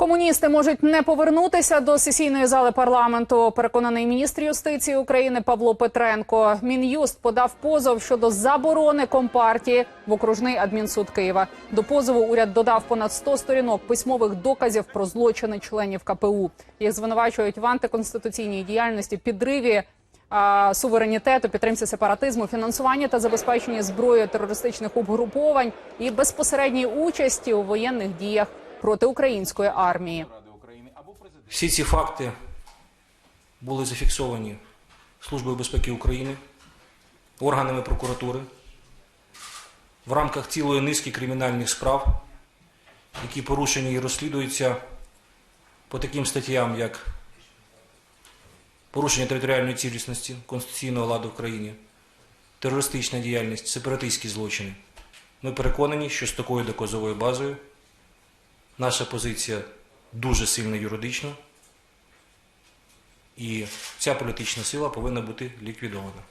Комуністи можуть не повернутися до сесійної зали парламенту. Переконаний міністр юстиції України Павло Петренко. Мін'юст подав позов щодо заборони компартії в окружний адмінсуд Києва. До позову уряд додав понад 100 сторінок письмових доказів про злочини членів КПУ. Їх звинувачують в антиконституційній діяльності, підриві а, суверенітету, підтримці сепаратизму, фінансуванні та забезпеченні зброєю терористичних угруповань і безпосередній участі у воєнних діях проти української армії. Всі ці факти були зафіксовані Службою безпеки України, органами прокуратури в рамках цілої низки кримінальних справ, які порушені і розслідуються по таким статтям, як порушення територіальної цілісності конституційного ладу в країні, терористична діяльність, сепаратистські злочини. Ми переконані, що з такою доказовою базою наша позиція дуже сильно юридична, і ця політична сила повинна бути ліквідована.